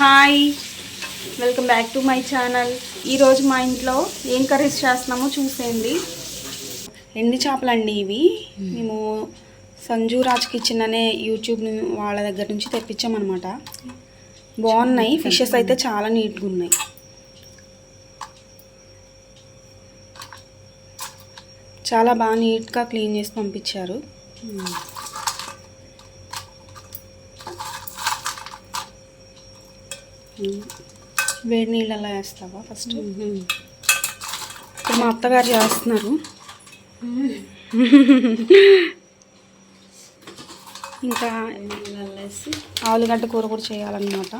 Hi. Welcome back to my channel. ఈరోజు మా ఇంట్లో ఏం కర్రీస్ చేస్తున్నామో చూసేయండి. ఎండి చేపలండి ఇవి? మేము సంజు రాజ్ కిచెన్ అనే యూట్యూబ్ వాళ్ళ దగ్గర నుంచి తెప్పించామన్నమాట. బాగున్నాయి. ఫిషెస్ అయితే చాలా నీట్గా ఉన్నాయి. చాలా బాగా నీట్గా క్లీన్ చేసి పంపించారు. వేడి నీళ్ళలో వేస్తావా ఫస్ట్? ఇప్పుడు మా అత్తగారు చేస్తున్నారు. ఇంకా ఆలుగడ్డ కూర కూడా చేయాలన్నమాట.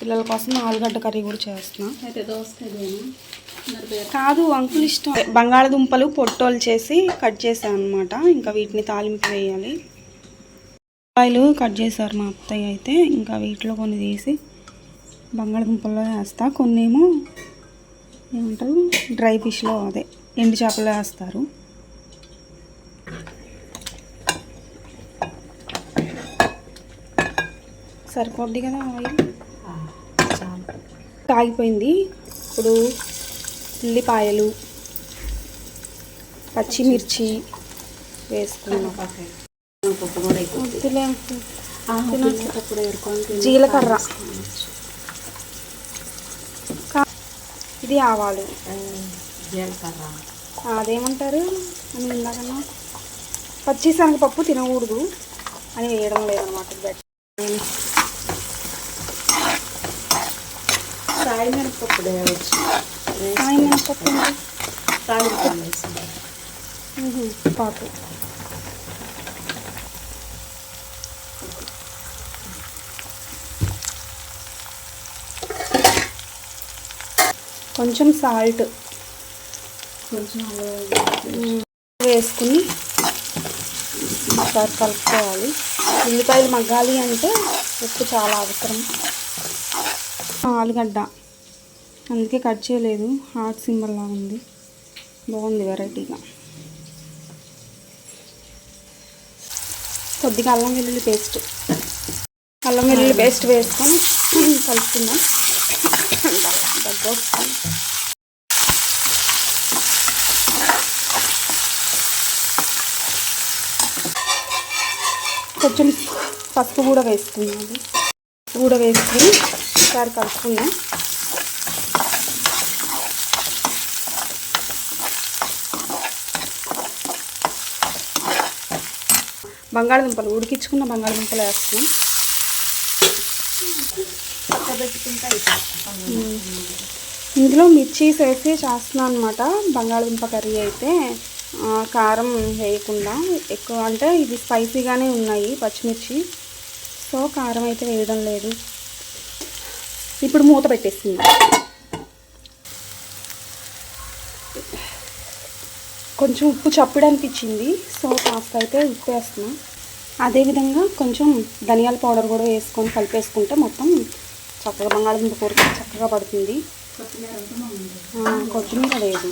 పిల్లల కోసం ఆలుగడ్డ కర్రీ కూడా చేస్తున్నా. అయితే కాదు అంకుల్ ఇష్టం. బంగాళదుంపలు పొట్టోలు చేసి కట్ చేశాను అనమాట ఇంకా వీటిని తాలింపు వేయాలి. ఉల్లిపాయలు కట్ చేశారు మా అత్తయ్య అయితే. ఇంకా వీటిలో కొన్ని తీసి బంగాళదుంపల్లో వేస్తా. కొన్ని ఏమో ఏమంటారు? డ్రై ఫిష్లో అదే ఎండు చేపలో వేస్తారు. సరిపోద్ది కదా ఆయిల్? చాలు. కాగిపోయింది. ఇప్పుడు ఉల్లిపాయలు పచ్చిమిర్చి వేసుకున్నాం జీలకర్ర. ఇది ఆవాలు. అదేమంటారు? అని ఇందాకన్నా. పచ్చి శనగపప్పు తినకూడదు అని వేయడం లేదనమాట సాయి మినపప్పు వేయవచ్చు. మినపప్పు ఏంటి? కొంచెం సాల్ట్. కొంచెం వేసుకుని ఒకసారి కలుపుకోవాలి. ఉల్లిపాయలు మగ్గాలి అంటే ఉప్పు చాలా అవసరం. ఆలుగడ్డ. అందుకే కట్ చేయలేదు. హార్ట్ సింబల్ లాగా ఉంది. బాగుంది వెరైటీగా. కొద్దిగా అల్లం వెల్లుల్లి పేస్ట్. అల్లం వెల్లుల్లి పేస్ట్ వేసుకొని కలుపుకుందాం. దగ్గర కొంచెం పసుపు కూడా వేసుకున్నాను. పసుపు కూడా వేసుకుని ఒకసారి కలుపుకున్నాం బంగాళదుంపలు ఉడికించుకున్న బంగాళదుంపలు వేస్తున్నాం. ఇందులో మిర్చీస్ వేసి చేస్తున్నాను అనమాట బంగాళదుంప కర్రీ అయితే కారం వేయకుండా. ఎక్కువ అంటే ఇది స్పైసీగానే ఉన్నాయి పచ్చిమిర్చి. సో కారం అయితే వేయడం లేదు. ఇప్పుడు మూత పెట్టేసింది కొంచెం ఉప్పు చప్పుడు అనిపించింది సో కాస్త అయితే ఉప్పు వేస్తున్నాం అదేవిధంగా కొంచెం ధనియాల పౌడర్ కూడా వేసుకొని కలిపేసుకుంటే మొత్తం చక్కగా బంగాళదుంప కూర చక్కగా పడుతుంది. కొత్తిమీర లేదు.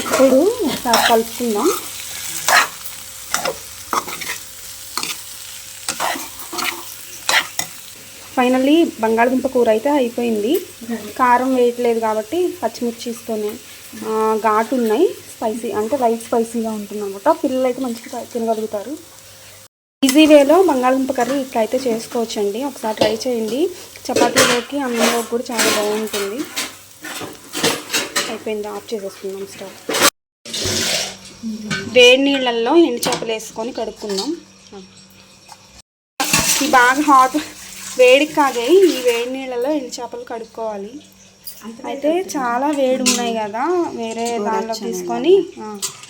ఇప్పుడు ఒకసారి కలుపుకుందాం. ఫైనల్లీ బంగాళదుంప కూర అయితే అయిపోయింది. కారం వేయట్లేదు కాబట్టి పచ్చిమిర్చిస్తోనే ఘాటు ఉన్నాయి. స్పైసీ అంటే లైట్ స్పైసీగా ఉంటుంది అనమాట పిల్లలు అయితే మంచిగా తినగలుగుతారు. ఈజీ వేలో బంగాళదుంప కర్రీ ఇట్లా అయితే చేసుకోవచ్చండి. ఒకసారి ట్రై చేయండి. చపాతీలోకి అన్నంలోకి కూడా చాలా బాగుంటుంది. అయిపోయింది. ఆఫ్ చేసేసుకుందాం స్టవ్. వేడి నీళ్ళల్లో ఎండు చేపలు వేసుకొని కడుక్కుందాం. ఈ బాగా హాట్ వేడికి కాగాయి ఈ వేడి నీళ్ళలో ఎండు చేపలు కడుక్కోవాలి. అయితే చాలా వేడి ఉన్నాయి కదా. వేరే దానిలో తీసుకొని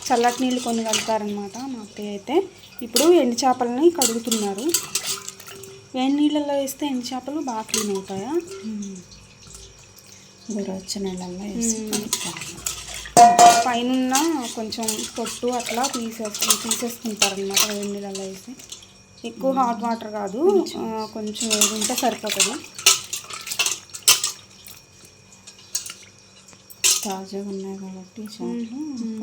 చల్లటి నీళ్ళు కొన్ని కలుపుతారనమాట మా అత్తయ్య అయితే. ఇప్పుడు ఎండు చేపలని కడుగుతున్నారు. వేడి నీళ్ళల్లో వేస్తే ఎండు చేపలు బాగా క్లీన్ అవుతాయా? వచ్చే నెలల్లో వేసి పైన కొంచెం పొట్టు అట్లా తీసేసు తీసేసుకుంటారనమాట వేడి నీళ్ళలో వేసి. ఎక్కువ హాట్ వాటర్ కాదు కొంచెం. ఉంటే సరిపోతుంది. తాజాగా ఉన్నాయి కాబట్టి చేపలు మ్మ్.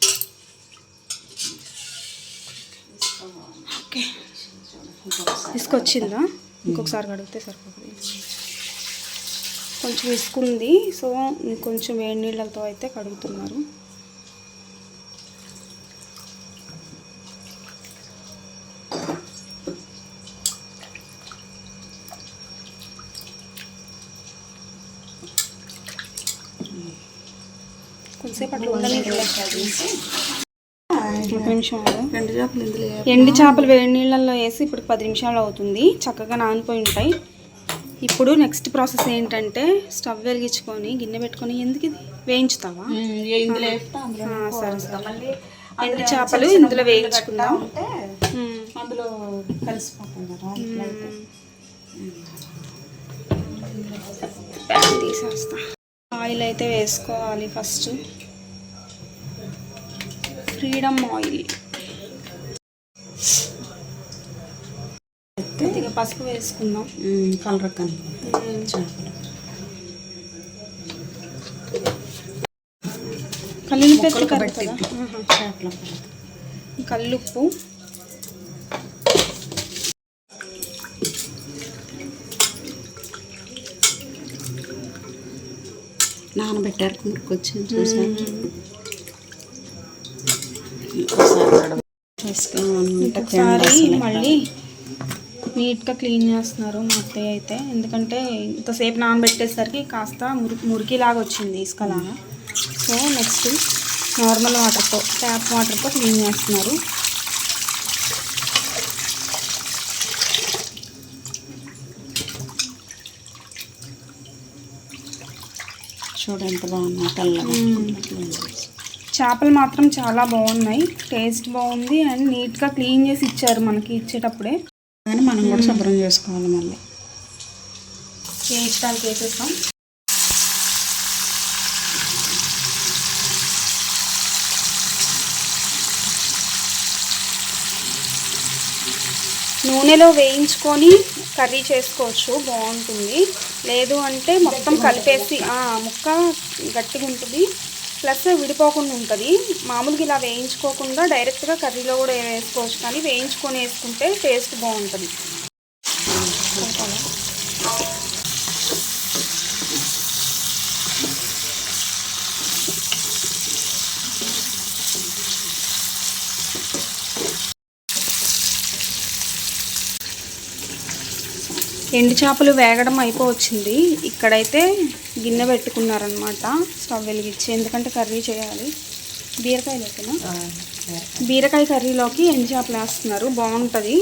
ఓకే. తీసుకొచ్చిందా? ఇంకొకసారి కడిగితే సరిపోతుంది. కొంచెం ఇసుకుంది సో కొంచెం వేడి నీళ్ళతో అయితే కడుగుతున్నారు. కొంచెంసేపు అట్లా ఉండని ఒక నిమిషం ఆగు. రెండు చేపలు ఇందులో. ఎండి చేపలు వేడి నీళ్ళల్లో వేసి ఇప్పుడు పది నిమిషాలు అవుతుంది. చక్కగా నానిపోయి ఉంటాయి. ఇప్పుడు నెక్స్ట్ ప్రాసెస్ ఏంటంటే స్టవ్ వెలిగించుకొని గిన్నె పెట్టుకొని ఎందుకు ఇది వేయించుతావా? సరే ఎండి చేపలు ఇందులో వేయించుకుందాం. అందులో కదా తీసేస్తా. ఆయిల్ అయితే వేసుకోవాలి ఫస్ట్. ఫ్రీడమ్ ఆయిల్ కొద్దిగా పసుపు వేసుకుందాం కలర్ ఉమ్. చేపలు కలుపుతుందా? పట్టిద్ది. ఆహా. చేపల. కల్లుప్పు నానబెట్టారు మురికొచ్చి చూసాను ఇంకోసారి కూడా వేసుకుంటే ఒకసారి మళ్ళీ నీట్గా క్లీన్ చేస్తున్నారు మా అత్తయ్య అయితే. ఎందుకంటే ఇంతసేపు నానబెట్టేసరికి కాస్త మురి మురికిలాగా వచ్చింది ఇసుకలాగా సో నెక్స్ట్ నార్మల్ వాటర్తో ట్యాప్ వాటర్తో క్లీన్ చేస్తున్నారు. చూడు ఎంత బాగున్నా తెల్లగా. చేపలు మాత్రం చాలా బాగున్నాయి. టేస్ట్ బాగుంది అండ్ నీట్గా క్లీన్ చేసి ఇచ్చారు మనకి ఇచ్చేటప్పుడే. కానీ మనం కూడా శుభ్రం చేసుకోవాలి మళ్ళీ. వేయించడానికి వేసేస్తాం. నూనెలో వేయించుకొని కర్రీ చేసుకోవచ్చు. బాగుంటుంది. లేదు అంటే మొత్తం కలిపేసి ముక్క గట్టిగా ఉంటుంది ప్లస్ విడిపోకుండా ఉంటుంది. మామూలుగా ఇలా వేయించుకోకుండా డైరెక్ట్గా కర్రీలో కూడా వేసుకోవచ్చు కానీ వేయించుకొని వేసుకుంటే టేస్ట్ బాగుంటుంది. ఎండు చేపలు వేగడం అయిపోవచ్చింది. ఇక్కడైతే గిన్నె పెట్టుకున్నారనమాట స్టవ్ వెలిగించి. ఎందుకంటే కర్రీ చేయాలి. బీరకాయలోకినా? బీరకాయ. కర్రీలోకి ఎండు చేపలు వేస్తున్నారు. బాగుంటుంది.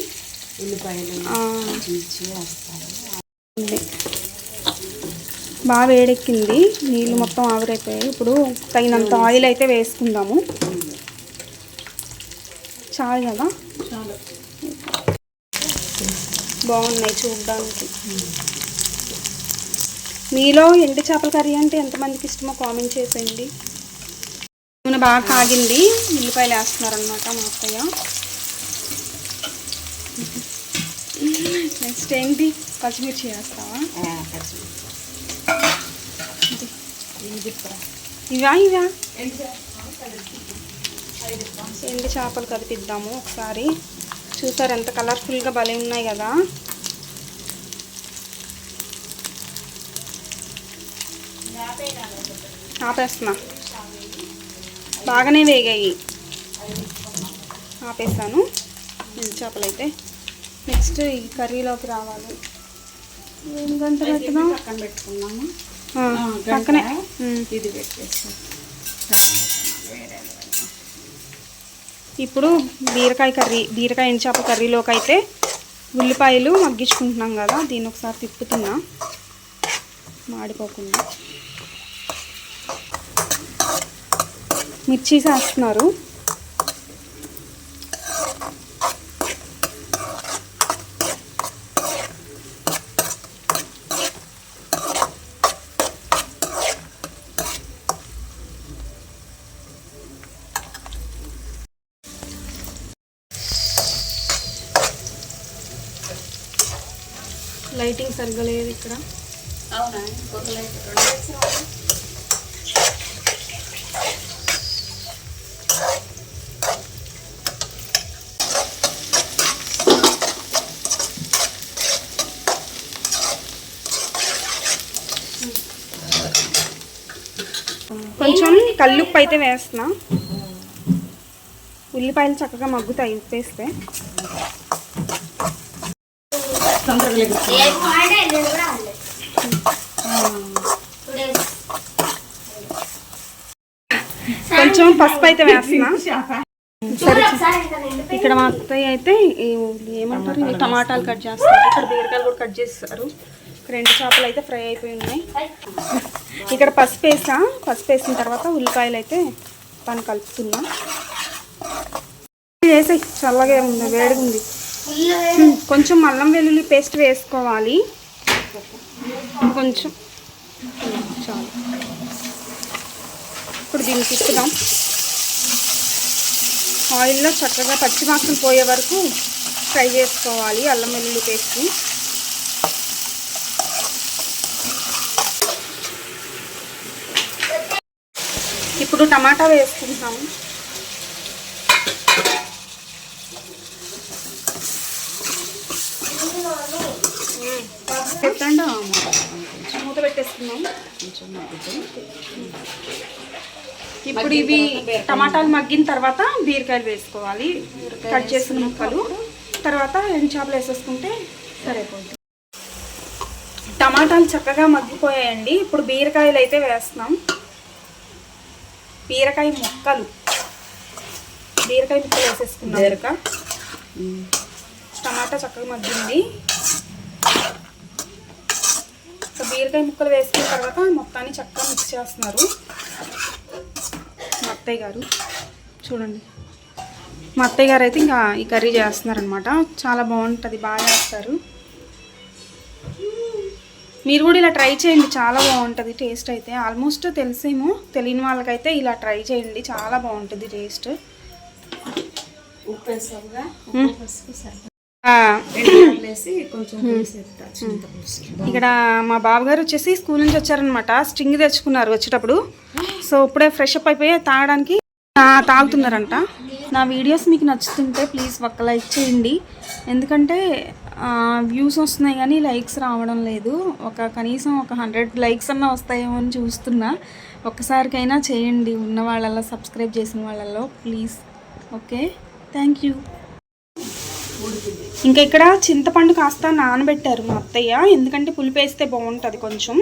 బాగా వేడెక్కింది. నీళ్ళు మొత్తం ఆవిరైపోయాయి. ఇప్పుడు తగినంత ఆయిల్ అయితే వేసుకుందాము. చాలు కదా? చాలు. బాగున్నాయి చూడడానికి. మీలో ఎండు చేపల కర్రీ అంటే ఎంతమందికి ఇష్టమో కామెంట్ చేసేయండి. నూనె బాగా కాగింది ఉల్లిపాయలు వేస్తున్నారనమాట మా అత్తయ్య. నెక్స్ట్ ఏంటి? పచ్చిమిర్చి వేస్తావా. ఇవా ఇవా? ఎండు చేపలు కదిపిద్దాము ఒకసారి. చూసారు ఎంత కలర్ఫుల్గా భలే ఉన్నాయి కదా. ఆపేస్తున్నా. బాగానే వేగాయి. ఆపేస్తాను ఎండు చేపలు అయితే. నెక్స్ట్ ఈ కర్రీలోకి రావాలి. ఏం గంట పెట్టుకున్నాము పక్కనే. ఇది పెట్టేస్తాం ఇప్పుడు బీరకాయ కర్రీ బీరకాయ ఎండుచేప కర్రీలోకి అయితే ఉల్లిపాయలు మగ్గించుకుంటున్నాం కదా దీన్ని ఒకసారి తిప్పుతున్నా. మాడిపోకుండా. మిర్చి వేస్తున్నారు లైటింగ్ సరిగ్గా లేదు ఇక్కడ. అవునా? కొంచెం కల్లుప్పు అయితే వేస్తున్నా. ఉల్లిపాయలు చక్కగా మగ్గుతాయి ఉప్పు వేస్తే తొందరగా. కొంచెం పసుపు అయితే వేస్తున్నా. ఇక్కడ మా అత్తయ్య అయితే ఏమంటారు? ఇవి టమాటాలు కట్ చేస్తారు. ఇక్కడ బీరకాయలు కూడా కట్ చేస్తారు. రెండు చేపలు అయితే ఫ్రై అయిపోయి ఉన్నాయి. ఇక్కడ పసుపు వేసా. పసుపు వేసిన తర్వాత ఉల్లిపాయలు అయితే పని కలుపుతున్నా. వేసే చల్లగా ఉంది వేడిగా ఉంది. కొంచెం అల్లం వెల్లుల్లి పేస్ట్ వేసుకోవాలి. కొంచెం. చాలు. ఇప్పుడు దీన్ని ఇస్తున్నాం ఆయిల్లో చక్కగా పచ్చి పోయే వరకు ఫ్రై చేసుకోవాలి అల్లం వెల్లుల్లి పేస్ట్ ఇప్పుడు టమాటా వేసుకుంటాము పెట్టండి. మూత కొంచెం మగ్గుతూ. ఇప్పుడు ఇవి టమాటాలు మగ్గిన తర్వాత బీరకాయలు వేసుకోవాలి. కట్ చేసిన ముక్కలు. తర్వాత ఎండు చేపలు వేసేసుకుంటే సరిపోతుంది. టమాటాలు చక్కగా మగ్గిపోయాయండి. ఇప్పుడు బీరకాయలు అయితే వేస్తున్నాం. బీరకాయ ముక్కలు. బీరకాయ ముక్కలు వేసేసుకున్నాం. టమాటా చక్కగా మగ్గింది సో బీరకాయ ముక్కలు వేసుకున్న తర్వాత మొత్తాన్ని చక్కగా మిక్స్ చేస్తున్నారు. మా అత్తయ్య గారు. చూడండి. మా అత్తయ్య గారు అయితే ఇంకా ఈ కర్రీ చేస్తున్నారు అనమాట చాలా బాగుంటుంది బాగా చేస్తారు. మీరు కూడా ఇలా ట్రై చేయండి చాలా బాగుంటుంది టేస్ట్ అయితే. ఆల్మోస్ట్ తెలిసేమో తెలియని వాళ్ళకైతే ఇలా ట్రై చేయండి చాలా బాగుంటుంది టేస్ట్. ఉప్పు ఇక్కడ మా బావగారు వచ్చేసి స్కూల్ నుంచి వచ్చారనమాట స్ట్రింగ్ తెచ్చుకున్నారు వచ్చేటప్పుడు. సో ఇప్పుడే ఫ్రెష్ అప్ అయిపోయి తాగడానికి తాగుతున్నారంట. నా వీడియోస్ మీకు నచ్చుతుంటే ప్లీజ్ ఒక్క లైక్ చేయండి. ఎందుకంటే వ్యూస్ వస్తున్నాయి కానీ లైక్స్ రావడం లేదు. ఒక కనీసం ఒక హండ్రెడ్ లైక్స్ అన్నా వస్తాయేమో అని చూస్తున్నా. ఒక్కసారికైనా చేయండి. ఉన్న వాళ్ళల్లో సబ్స్క్రైబ్ చేసిన వాళ్ళల్లో ప్లీజ్. ఓకే? Thank you. ఇంకా ఇక్కడ చింతపండు కాస్త నానబెట్టారు మా అత్తయ్య. ఎందుకంటే పులుపు వేస్తే బాగుంటుంది కొంచెం.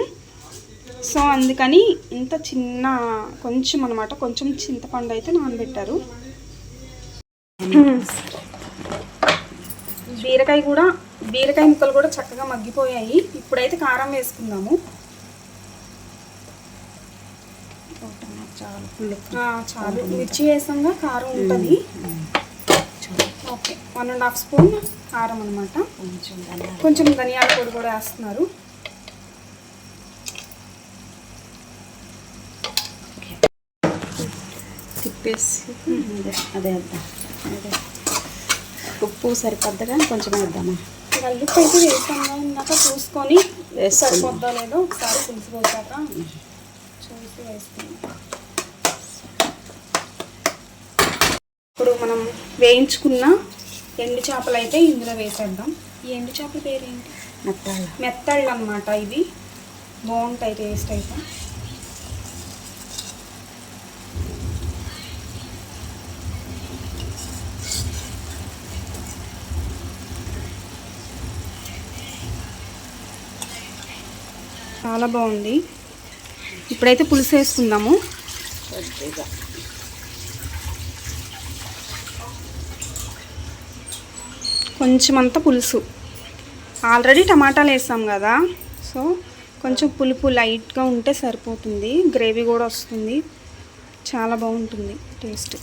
సో అందుకని ఇంత చిన్న కొంచెం అనమాట కొంచెం చింతపండు అయితే నానబెట్టారు. బీరకాయ కూడా బీరకాయ ముక్కలు కూడా చక్కగా మగ్గిపోయాయి. ఇప్పుడైతే కారం వేసుకుందాము. చాలా మిర్చి వేసాక కారం ఉంటుంది. Okay. One and half spoon కారం అనమాట కొంచెం ధనియాలు కొంచెం ధనియాల పొడి కూడా వేస్తున్నారు. తిప్పేసి అదే అదే వేద్దాం అదే. ఉప్పు సరిపోద్దా కొంచెం వేద్దామా? కల్లుప్పు అయితే వేసాము ఇందాక చూసుకొని. సరిపోద్దా లేదో ఒకసారి పులుసు పోసాక చూసి వేసుకుందాం. మనం వేయించుకున్న ఎండు చేపలు అయితే ఇందులో వేసేద్దాం. ఈ ఎండు చేపల పేరేంటి? మెత్తాల మెత్తళ్ళు అనమాట ఇవి బాగుంటాయి టేస్ట్ అయితే. చాలా బాగుంది. ఇప్పుడైతే పులుసు వేసుకుందాము. కొద్దిగా కొంచెం అంత పులుసు. ఆల్రెడీ టమాటాలు వేసాం కదా. సో కొంచెం పులుపు లైట్గా ఉంటే సరిపోతుంది. గ్రేవీ కూడా వస్తుంది. చాలా బాగుంటుంది టేస్ట్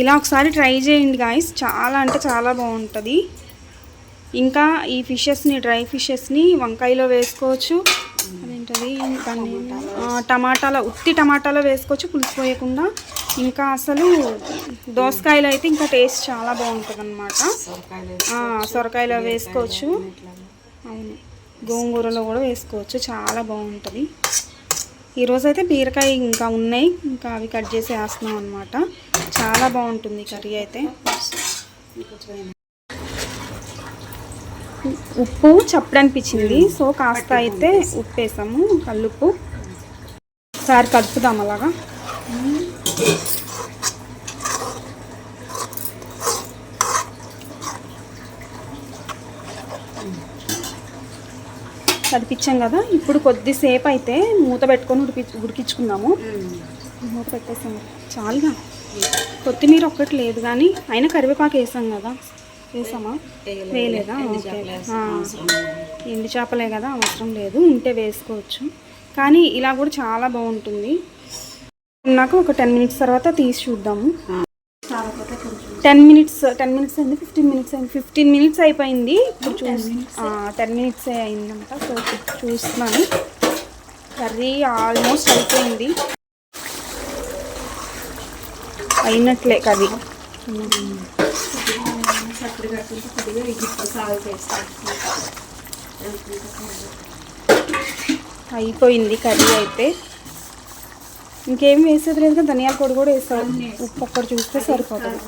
ఇలా ఒకసారి ట్రై చేయండి గాయస్ చాలా అంటే చాలా బాగుంటుంది. ఇంకా ఈ ఫిషెస్ని డ్రై ఫిషెస్ని వంకాయలో వేసుకోవచ్చు. అదేంటది? దాన్ని టమాటాలో ఉత్తి టమాటాలో వేసుకోవచ్చు. పులుసు పోయకుండా. ఇంకా అసలు దోసకాయలో అయితే ఇంకా టేస్ట్ చాలా బాగుంటుంది అనమాట సొరకాయలు వేసుకోవచ్చు. అవును. గోంగూరలో కూడా వేసుకోవచ్చు. చాలా బాగుంటుంది. ఈరోజు అయితే బీరకాయ ఇంకా ఉన్నాయి. ఇంకా అవి కట్ చేసి వేస్తున్నాం అనమాట చాలా బాగుంటుంది కర్రీ అయితే. ఉప్పు చప్పుడు అనిపించింది. సో కాస్త అయితే ఉప్పు వేసాము కల్లుప్పు. ఒకసారి కలుపుదాం అలాగా. కదిపించాం కదా ఇప్పుడు కొద్దిసేపు అయితే మూత పెట్టుకొని ఉడిపి ఉడికించుకుందాము. మూత పెట్టేసాము చాలుగా. కొత్తిమీర ఒక్కటి లేదు కానీ అయినా కరివేపాకు వేసాం కదా. వేసామా? వేయలేదా. ఓకే. ఎండు చేపలే కదా అవసరం లేదు. ఉంటే వేసుకోవచ్చు. కానీ ఇలా కూడా చాలా బాగుంటుంది. నాకు ఒక టెన్ మినిట్స్ తర్వాత తీసి చూద్దాము. టెన్ మినిట్స్ టెన్ మినిట్స్ అయింది ఫిఫ్టీన్ మినిట్స్ అయింది. ఫిఫ్టీన్ మినిట్స్ అయిపోయింది. ఇప్పుడు చూసి టెన్ మినిట్స్ అయిందంట. సో చూస్తున్నాను. కర్రీ ఆల్మోస్ట్ అయిపోయింది. అయినట్లే కర్రీ. అయిపోయింది కర్రీ అయితే. ఇంకేం వేసేది లేదు కానీ ధనియాల పొడి కూడా వేస్తాం ఉప్పు ఒక్కటి చూస్తే సరిపోతుంది.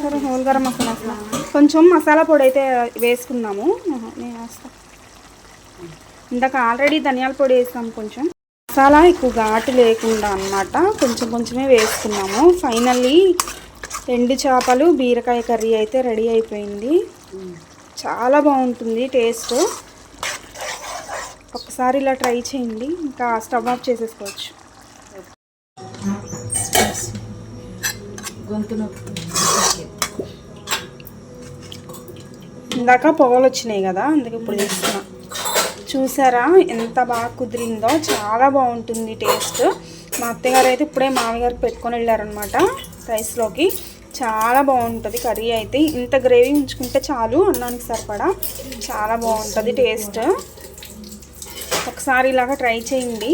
సరే హోల్ గరం మసాలా అసలు. కొంచెం మసాలా పొడి అయితే వేసుకున్నాము నేను వేస్తాను ఇందాక ఆల్రెడీ ధనియాల పొడి వేస్తాము కొంచెం. మసాలా ఎక్కువ ఘాటు లేకుండా అన్నమాట. కొంచెం కొంచెమే వేసుకున్నాము. ఫైనల్లీ ఎండు చేపలు బీరకాయ కర్రీ అయితే రెడీ అయిపోయింది. చాలా బాగుంటుంది టేస్ట్. ఒకసారి ఇలా ట్రై చేయండి. ఇంకా స్టవ్ ఆఫ్ చేసేసుకోవచ్చు. ఇందాక పొగలు వచ్చినాయి కదా అందుకే ఇప్పుడు చేస్తున్నా. చూసారా ఎంత బాగా కుదిరిందో? చాలా బాగుంటుంది టేస్ట్. మా అత్తగారు అయితే ఇప్పుడే మామగారికి పెట్టుకొని వెళ్ళారనమాట రైస్లోకి. చాలా బాగుంటుంది కర్రీ అయితే. ఇంత గ్రేవీ ఉంచుకుంటే చాలు అన్నానికి సరిపడా. చాలా బాగుంటుంది టేస్ట్. ఒకసారి ఇలాగా ట్రై చేయండి.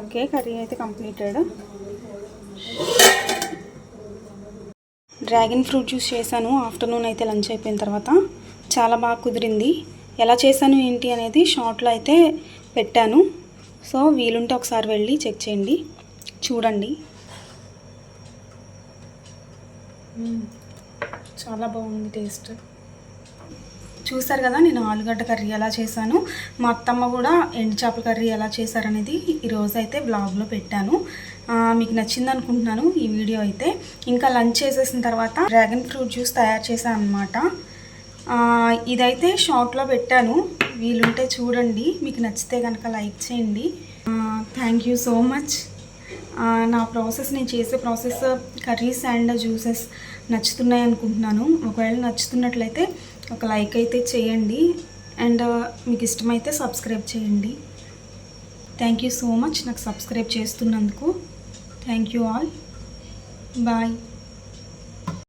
ఓకే కర్రీ అయితే కంప్లీటెడ్. డ్రాగన్ ఫ్రూట్ జ్యూస్ చేశాను. ఆఫ్టర్నూన్ అయితే లంచ్ అయిపోయిన తర్వాత. చాలా బాగా కుదిరింది. ఎలా చేశాను ఏంటి అనేది షార్ట్లో అయితే పెట్టాను. సో వీలుంటే ఒకసారి వెళ్ళి చెక్ చేయండి. చూడండి. చాలా బాగుంది టేస్ట్. చూసారు కదా నేను ఆలుగడ్డ కర్రీ ఎలా చేశాను. మా అత్తమ్మ కూడా ఎండు చేపల కర్రీ ఎలా చేశారనేది ఈరోజు అయితే బ్లాగ్లో పెట్టాను. మీకు నచ్చింది అనుకుంటున్నాను ఈ వీడియో అయితే. ఇంకా లంచ్ చేసేసిన తర్వాత డ్రాగన్ ఫ్రూట్ జ్యూస్ తయారు చేశాను అనమాట ఇదైతే షార్ట్లో పెట్టాను. వీలుంటే చూడండి. మీకు నచ్చితే కనుక లైక్ చేయండి. Thank you so much. నా ప్రాసెస్ నేను చేసే ప్రాసెస్ కర్రీస్ అండ్ జ్యూసెస్ నచ్చుతున్నాయి అనుకుంటున్నాను. ఒకవేళ నచ్చుతున్నట్లయితే ఒక లైక్ అయితే చేయండి. అండ్ మీకు ఇష్టమైతే సబ్స్క్రైబ్ చేయండి. థ్యాంక్ యూ సో మచ్ నాకు సబ్స్క్రైబ్ చేస్తున్నందుకు. Thank you all bye